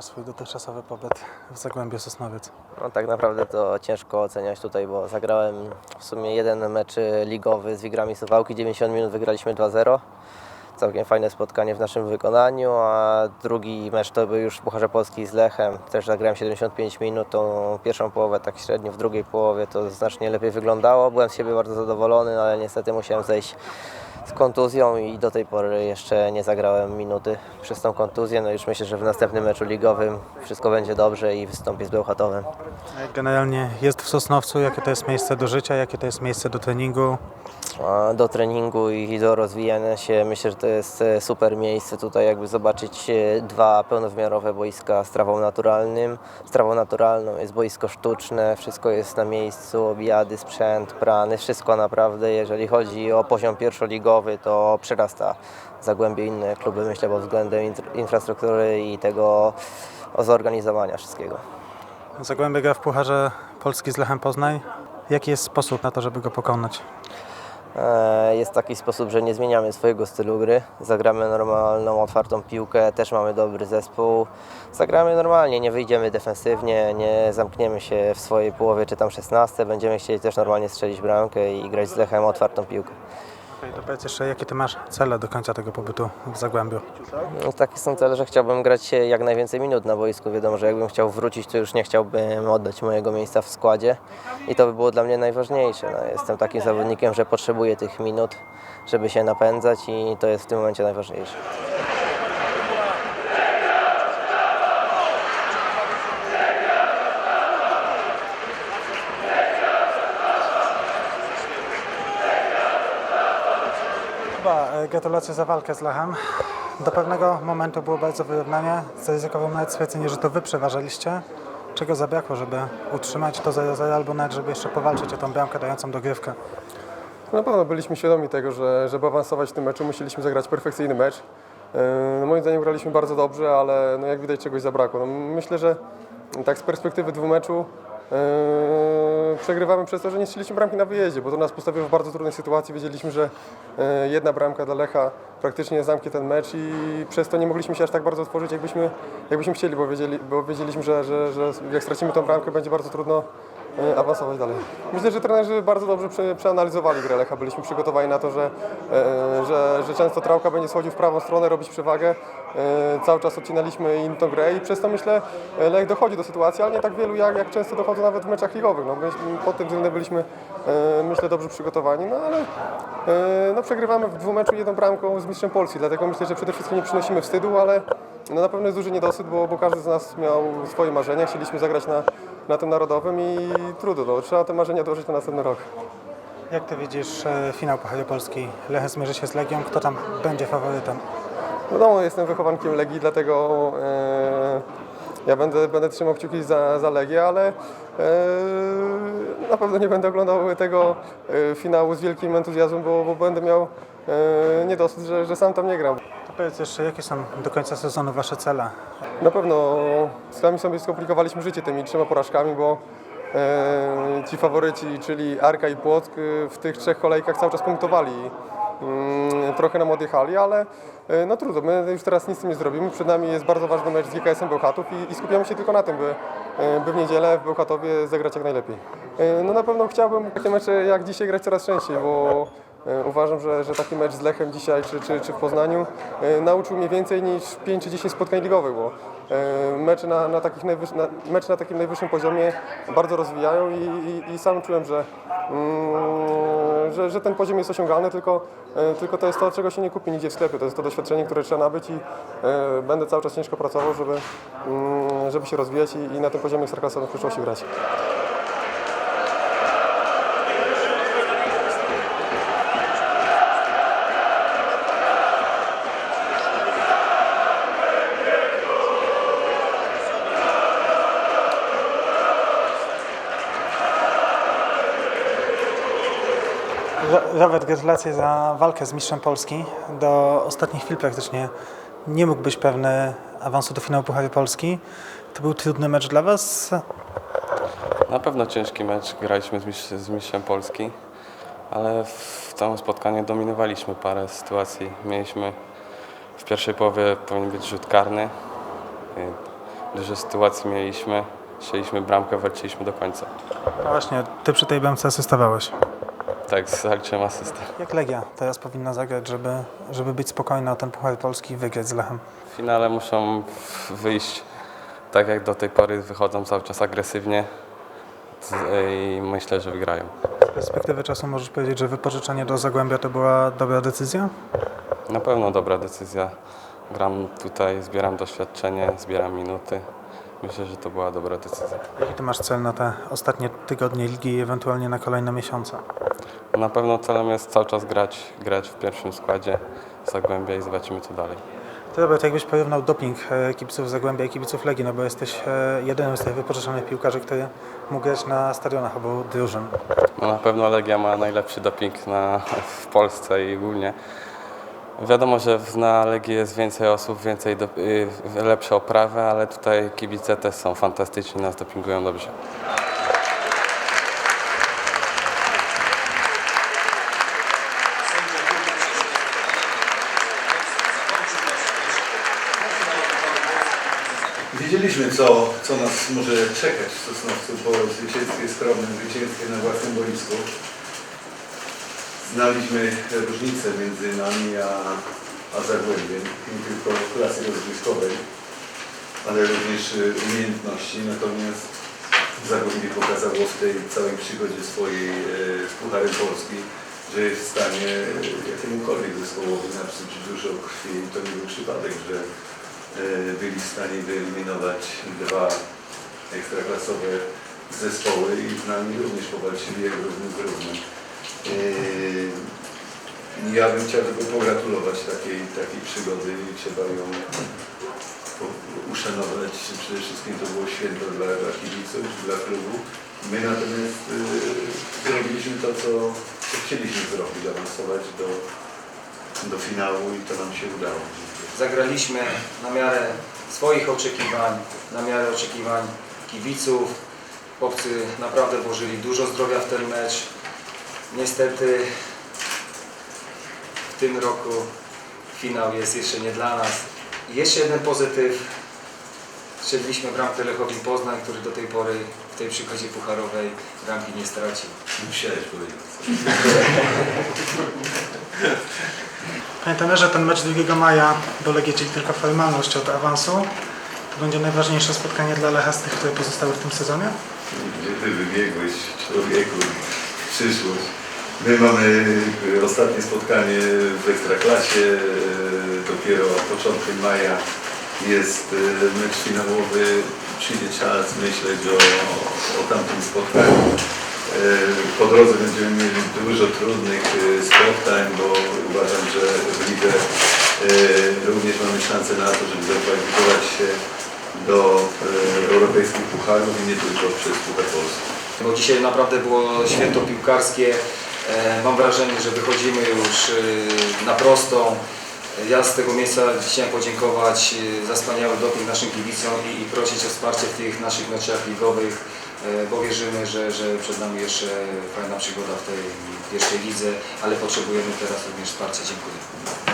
Oceniasz swój dotychczasowy pobyt w Zagłębiu Sosnowiec? No tak naprawdę to ciężko oceniać tutaj, bo zagrałem w sumie jeden mecz ligowy z Wigrami Suwałki, 90 minut wygraliśmy 2-0. Całkiem fajne spotkanie w naszym wykonaniu, a drugi mecz to był już w Pucharze Polski z Lechem. Też zagrałem 75 minut, tą pierwszą połowę tak średnio, w drugiej połowie to znacznie lepiej wyglądało. Byłem z siebie bardzo zadowolony, no ale niestety musiałem zejść z kontuzją i do tej pory jeszcze nie zagrałem minuty przez tą kontuzję. No już myślę, że w następnym meczu ligowym wszystko będzie dobrze i wystąpię z Bełchatowem. Generalnie jest w Sosnowcu, jakie to jest miejsce do życia, jakie to jest miejsce do treningu? Do treningu i do rozwijania się. Myślę, że to jest e, super miejsce tutaj, jakby zobaczyć e, dwa pełnowymiarowe boiska z trawą naturalnym. Z trawą naturalną jest boisko sztuczne, wszystko jest na miejscu, obiady, sprzęt, prany, wszystko naprawdę. Jeżeli chodzi o poziom pierwszoligowy, to przerasta Zagłębie inne kluby, myślę, pod względem infrastruktury i tego zorganizowania wszystkiego. Zagłębie gra w Pucharze Polski z Lechem Poznań. Jaki jest sposób na to, żeby go pokonać? E, Jest taki sposób, że nie zmieniamy swojego stylu gry. Zagramy normalną, otwartą piłkę, też mamy dobry zespół. Zagramy normalnie, nie wyjdziemy defensywnie, nie zamkniemy się w swojej połowie czy tam 16. Będziemy chcieli też normalnie strzelić bramkę i grać z Lechem otwartą piłkę. Okej, to powiedz jeszcze, jakie ty masz cele do końca tego pobytu w Zagłębiu? No, takie są cele, że chciałbym grać jak najwięcej minut na boisku. Wiadomo, że jakbym chciał wrócić, to już nie chciałbym oddać mojego miejsca w składzie i to by było dla mnie najważniejsze. No, jestem takim zawodnikiem, że potrzebuję tych minut, żeby się napędzać i to jest w tym momencie najważniejsze. Chyba e, gratulacje za walkę z Lechem. Do pewnego momentu było bardzo wyrównanie. Zaryzykowałem nawet stwierdzenie, że to wy przeważaliście. Czego zabrakło, żeby utrzymać to 0-0 albo nawet, żeby jeszcze powalczyć o tą bramkę dającą dogrywkę? Na pewno byliśmy świadomi tego, że żeby awansować w tym meczu, musieliśmy zagrać perfekcyjny mecz. No moim zdaniem graliśmy bardzo dobrze, ale no jak widać czegoś zabrakło. No myślę, że tak z perspektywy dwóch meczu yy, przegrywamy przez to, że nie strzeliśmy bramki na wyjeździe, bo to nas postawiło w bardzo trudnej sytuacji. Wiedzieliśmy, że yy, jedna bramka dla Lecha praktycznie zamknie ten mecz i przez to nie mogliśmy się aż tak bardzo otworzyć, jakbyśmy, jakbyśmy chcieli, bo, wiedzieli, bo wiedzieliśmy, że, że, że jak stracimy tą bramkę, będzie bardzo trudno e, awansować dalej. Myślę, że trenerzy bardzo dobrze prze, przeanalizowali grę Lecha. Byliśmy przygotowani na to, że, e, że, że często Trałka będzie schodził w prawą stronę, robić przewagę. E, Cały czas odcinaliśmy im tą grę i przez to myślę e, Lech dochodzi do sytuacji, ale nie tak wielu jak, jak często dochodzą nawet w meczach ligowych. No, my, pod tym względem byliśmy e, myślę dobrze przygotowani, no ale e, no, przegrywamy w dwóch meczu jedną bramką z mistrzem Polski, dlatego myślę, że przede wszystkim nie przynosimy wstydu, ale no, na pewno jest duży niedosyt, bo, bo każdy z nas miał swoje marzenia, chcieliśmy zagrać na, na tym narodowym i trudno, no, trzeba te marzenia dołożyć na następny rok. Jak ty widzisz e, finał Pucharu Polski? Lech zmierzy się z Legią. Kto tam będzie faworytem? Wiadomo, jestem wychowankiem Legii, dlatego e, ja będę, będę trzymał kciuki za, za Legię, ale e, na pewno nie będę oglądał tego e, finału z wielkim entuzjazmem, bo, bo będę miał e, niedosyt, że, że sam tam nie gram. Powiedz jeszcze, jakie są do końca sezonu wasze cele? Na pewno sami sobie skomplikowaliśmy życie tymi trzema porażkami, bo e, ci faworyci, czyli Arka i Płock e, w tych trzech kolejkach cały czas punktowali. Mm, trochę nam odjechali, ale e, no trudno, my już teraz nic z tym nie zrobimy. Przed nami jest bardzo ważny mecz z GKS-em Bełchatów i, i skupiamy się tylko na tym, by, e, by w niedzielę w Bełchatowie zagrać jak najlepiej. E, no na pewno chciałbym takie mecze jak dzisiaj grać coraz częściej, bo Uważam, że, że taki mecz z Lechem dzisiaj czy, czy, czy w Poznaniu e, nauczył mnie więcej niż 5 czy 10 spotkań ligowych, bo e, mecze na, na, takich najwyż, na, mecze na takim najwyższym poziomie bardzo rozwijają i, i, i sam czułem, że, mm, że, że ten poziom jest osiągalny, tylko, e, tylko to jest to, czego się nie kupi nigdzie w sklepie. To jest to doświadczenie, które trzeba nabyć i e, będę cały czas ciężko pracował, żeby, mm, żeby się rozwijać i, i na tym poziomie ekstraklasowym w przyszłości grać. Robert, gratulacje za walkę z mistrzem Polski. Do ostatnich chwil praktycznie nie mógł być pewny awansu do finału Pucharu Polski. To był trudny mecz dla was. Na pewno ciężki mecz, graliśmy z, mistrz, z mistrzem Polski, ale w całym spotkaniu dominowaliśmy parę sytuacji. Mieliśmy w pierwszej połowie powinien być rzut karny, Dużo sytuacji mieliśmy, strzeliśmy bramkę, walczyliśmy do końca. A właśnie, ty przy tej bramce asystowałeś. Tak, zaliczyłem asystę. Jak Legia teraz powinna zagrać, żeby, żeby być spokojna o ten Puchar Polski i wygrać z Lechem? W finale muszą wyjść tak jak do tej pory, wychodzą cały czas agresywnie Z- i myślę, że wygrają. Z perspektywy czasu możesz powiedzieć, że wypożyczenie do Zagłębia to była dobra decyzja? Na pewno dobra decyzja. Gram tutaj, zbieram doświadczenie, zbieram minuty. Myślę, że to była dobra decyzja. Jaki ty masz cel na te ostatnie tygodnie ligi i ewentualnie na kolejne miesiące? Na pewno celem jest cały czas grać, grać w pierwszym składzie Zagłębia i zobaczymy co dalej. To dobra, to jakbyś porównał doping e, kibiców Zagłębia i kibiców Legii, no bo jesteś e, jedynym z tych wypożyczonych piłkarzy, który mógł grać na stadionach obu drużyn. No na pewno Legia ma najlepszy doping na, w Polsce i ogólnie. Wiadomo, że na Legii jest więcej osób, więcej do, y, lepsze oprawy, ale tutaj kibice też są fantastyczni, nas dopingują dobrze. Wiedzieliśmy, co, co nas może czekać w Sosnowcu po zwycięstwie, skromnym zwycięstwie na własnym boisku. Znaliśmy różnice między nami a, a Zagłębiem, nie tylko klasy rozgrywkowej, ale również umiejętności. Natomiast Zagłębie pokazało w tej całej przygodzie swojej e, z Pucharem Polski, że jest w stanie e, jakiemukolwiek zespołowi napsuć dużo krwi. To nie był przypadek, że byli w stanie wyeliminować dwa ekstraklasowe zespoły i z nami również powalczyli jak równy z równym. E, Ja bym chciał tylko pogratulować takiej, takiej przygody i trzeba ją uszanować. Przede wszystkim to było święto dla, dla kibiców, dla klubu. My natomiast y, zrobiliśmy to, co, co chcieliśmy zrobić, awansować do, do finału i to nam się udało. Zagraliśmy na miarę swoich oczekiwań, na miarę oczekiwań kibiców. Chłopcy naprawdę włożyli dużo zdrowia w ten mecz. Niestety w tym roku finał jest jeszcze nie dla nas. I jeszcze jeden pozytyw. Strzeliliśmy bramkę Lechowi Poznań, który do tej pory w tej przygodzie pucharowej bramki nie stracił. Musiałeś powiedzieć. Pamiętamy, że ten mecz 2 maja do Legii, czyli tylko formalność od awansu, to będzie najważniejsze spotkanie dla Lecha z tych, które pozostały w tym sezonie? Gdzie ty wybiegłeś, człowieku, przyszłość. My mamy y, ostatnie spotkanie w Ekstraklasie, y, dopiero początkiem maja jest y, mecz finałowy. Przyjdzie czas myśleć o, o tamtym spotkaniu. Y, Po drodze będziemy mieli dużo trudnych y, spotkań, bo uważam, że w lidze y, również mamy szansę na to, żeby zakwalifikować się do europejskich pucharów i nie tylko przez Puchar Polski. Bo dzisiaj naprawdę było święto piłkarskie. E, Mam wrażenie, że wychodzimy już e, na prostą. Ja z tego miejsca chciałem podziękować e, za wspaniały doping naszym kibicom i, prosić o wsparcie w tych naszych meczach ligowych, e, bo wierzymy, że, że przed nami jeszcze fajna przygoda w tej pierwszej lidze, ale potrzebujemy teraz również wsparcia. Dziękuję.